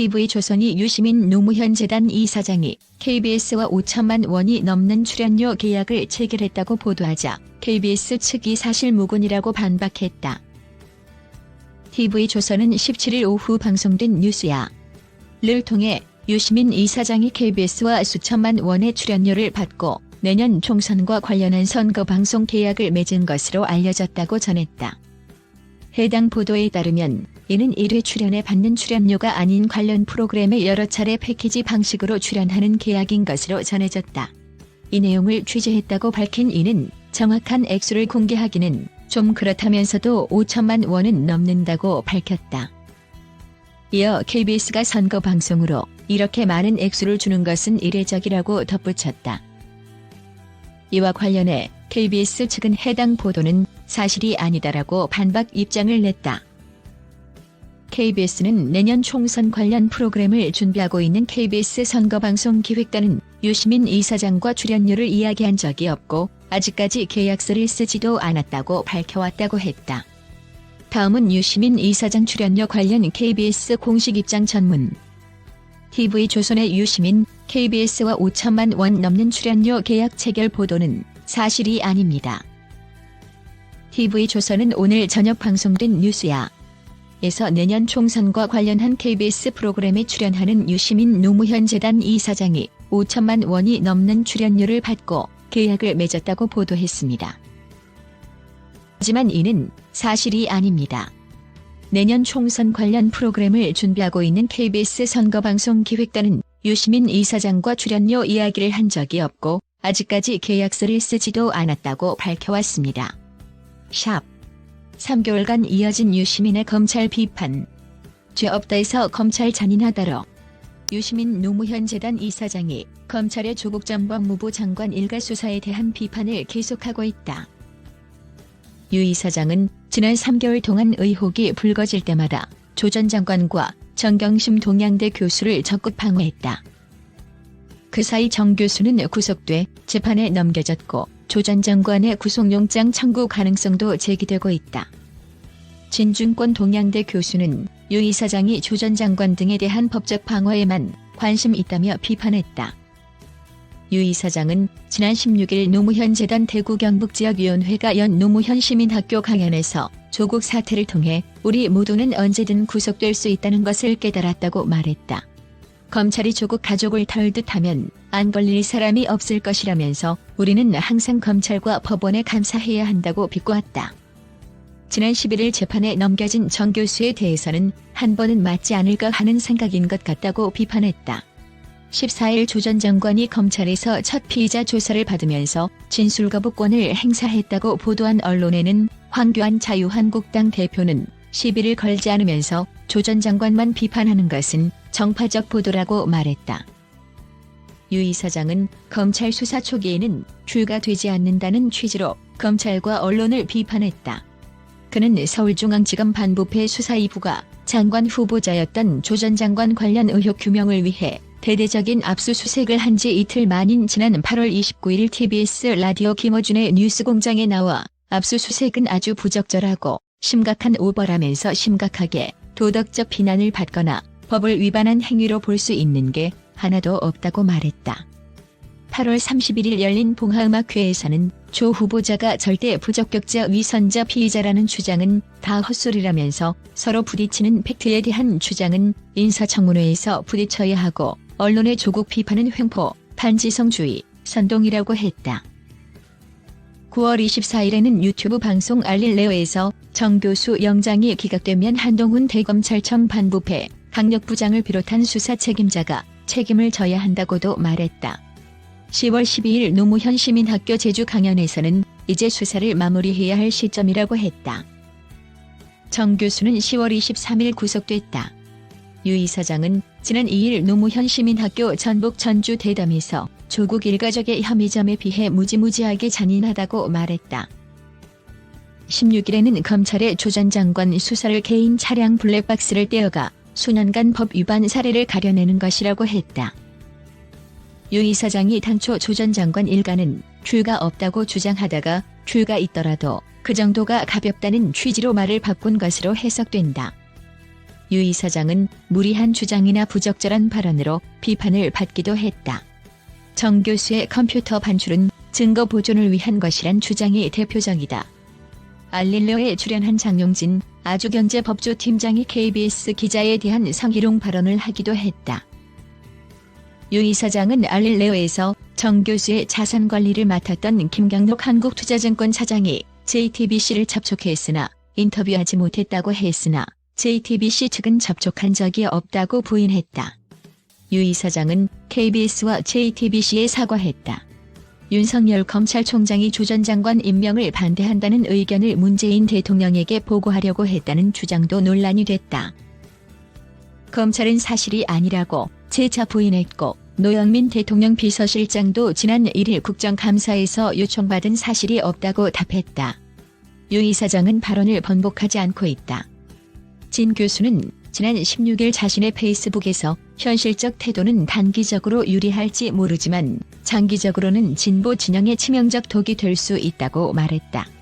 TV조선이 유시민 노무현 재단 이사장이 KBS와 5천만 원이 넘는 출연료 계약을 체결했다고 보도하자 KBS 측이 사실 무근이라고 반박했다. TV조선은 17일 오후 방송된 뉴스야. 를 통해 유시민 이사장이 KBS와 수천만 원의 출연료를 받고 내년 총선과 관련한 선거 방송 계약을 맺은 것으로 알려졌다고 전했다. 해당 보도에 따르면 이는 1회 출연에 받는 출연료가 아닌 관련 프로그램에 여러 차례 패키지 방식으로 출연하는 계약인 것으로 전해졌다. 이 내용을 취재했다고 밝힌 이는 정확한 액수를 공개하기는 좀 그렇다면서도 5천만 원은 넘는다고 밝혔다. 이어 KBS가 선거 방송으로 이렇게 많은 액수를 주는 것은 이례적이라고 덧붙였다. 이와 관련해 KBS 측은 해당 보도는 사실이 아니다라고 반박 입장을 냈다. KBS는 내년 총선 관련 프로그램을 준비하고 있는 KBS 선거방송 기획단은 유시민 이사장과 출연료를 이야기한 적이 없고 아직까지 계약서를 쓰지도 않았다고 밝혀왔다고 했다. 다음은 유시민 이사장 출연료 관련 KBS 공식 입장 전문. TV조선의 유시민, KBS와 5천만 원 넘는 출연료 계약 체결 보도는 사실이 아닙니다. TV조선은 오늘 저녁 방송된 뉴스야. 에서 내년 총선과 관련한 KBS 프로그램에 출연하는 유시민 노무현 재단 이사장이 5천만 원이 넘는 출연료를 받고 계약을 맺었다고 보도했습니다. 하지만 이는 사실이 아닙니다. 내년 총선 관련 프로그램을 준비하고 있는 KBS 선거방송 기획단은 유시민 이사장과 출연료 이야기를 한 적이 없고 아직까지 계약서를 쓰지도 않았다고 밝혀왔습니다. 샵 3개월간 이어진 유시민의 검찰 비판. 죄 없다에서 검찰 잔인하다로. 유시민 노무현 재단 이사장이 검찰의 조국 전 법무부 장관 일가 수사에 대한 비판을 계속하고 있다. 유 이사장은 지난 3개월 동안 의혹이 불거질 때마다 조 전 장관과 정경심 동양대 교수를 적극 방어했다. 그 사이 정 교수는 구속돼 재판에 넘겨졌고 조 전 장관의 구속영장 청구 가능성도 제기되고 있다. 진중권 동양대 교수는 유 이사장이 조 전 장관 등에 대한 법적 방어에만 관심 있다며 비판했다. 유 이사장은 지난 16일 노무현 재단 대구 경북 지역위원회가 연 노무현 시민학교 강연에서 조국 사태를 통해 우리 모두는 언제든 구속될 수 있다는 것을 깨달았다고 말했다. 검찰이 조국 가족을 털 듯 하면 안 걸릴 사람이 없을 것이라면서 우리는 항상 검찰과 법원에 감사해야 한다고 비꼬았다. 지난 11일 재판에 넘겨진 정 교수에 대해서는 한 번은 맞지 않을까 하는 생각인 것 같다고 비판했다. 14일 조 전 장관이 검찰에서 첫 피의자 조사를 받으면서 진술 거부권을 행사했다고 보도한 언론에는 황교안 자유한국당 대표는 시비를 걸지 않으면서 조 전 장관만 비판하는 것은 정파적 보도라고 말했다. 유 이사장은 검찰 수사 초기에는 주가 되지 않는다는 취지로 검찰과 언론을 비판했다. 그는 서울중앙지검 반부패 수사 2부가 장관 후보자였던 조 전 장관 관련 의혹 규명을 위해 대대적인 압수수색을 한 지 이틀 만인 지난 8월 29일 TBS 라디오 김어준의 뉴스공장에 나와 압수수색은 아주 부적절하고 심각한 오버라면서 심각하게 도덕적 비난을 받거나 법을 위반한 행위로 볼 수 있는 게 하나도 없다고 말했다. 8월 31일 열린 봉하음악회에서는 조 후보자가 절대 부적격자 위선자 피의자라는 주장은 다 헛소리라면서 서로 부딪히는 팩트에 대한 주장은 인사청문회에서 부딪혀야 하고 언론의 조국 비판은 횡포, 반지성주의, 선동이라고 했다. 9월 24일에는 유튜브 방송 알릴레오에서 정 교수 영장이 기각되면 한동훈 대검찰청 반부패 강력 부장을 비롯한 수사 책임자가 책임을 져야 한다고도 말했다. 10월 12일 노무현 시민학교 제주 강연에서는 이제 수사를 마무리해야 할 시점이라고 했다. 정 교수는 10월 23일 구속됐다. 유 이사장은 지난 2일 노무현 시민학교 전북 전주 대담에서 조국 일가족의 혐의점에 비해 무지무지하게 잔인하다고 말했다. 16일에는 검찰의 조 전 장관 수사를 개인 차량 블랙박스를 떼어가 수년간 법 위반 사례를 가려내는 것이라고 했다. 유 이사장이 당초 조 전 장관 일가는 죄가 없다고 주장하다가 죄가 있더라도 그 정도가 가볍다는 취지로 말을 바꾼 것으로 해석된다. 유 이사장은 무리한 주장이나 부적절한 발언으로 비판을 받기도 했다. 정 교수의 컴퓨터 반출은 증거 보존을 위한 것이란 주장이 대표적이다. 알릴레오에 출연한 장용진 아주경제 법조팀장이 KBS 기자에 대한 성희롱 발언을 하기도 했다. 유 이사장은 알릴레오에서 정 교수의 자산 관리를 맡았던 김경록 한국투자증권 차장이 JTBC를 접촉했으나 인터뷰하지 못했다고 했으나 JTBC 측은 접촉한 적이 없다고 부인했다. 유 이사장은 KBS와 JTBC에 사과했다. 윤석열 검찰총장이 조 전 장관 임명을 반대한다는 의견을 문재인 대통령에게 보고하려고 했다는 주장도 논란이 됐다. 검찰은 사실이 아니라고 재차 부인했고 노영민 대통령 비서실장도 지난 1일 국정감사에서 요청받은 사실이 없다고 답했다. 유 이사장은 발언을 번복하지 않고 있다. 진 교수는 지난 16일 자신의 페이스북에서 현실적 태도는 단기적으로 유리할지 모르지만 장기적으로는 진보 진영의 치명적 독이 될 수 있다고 말했다.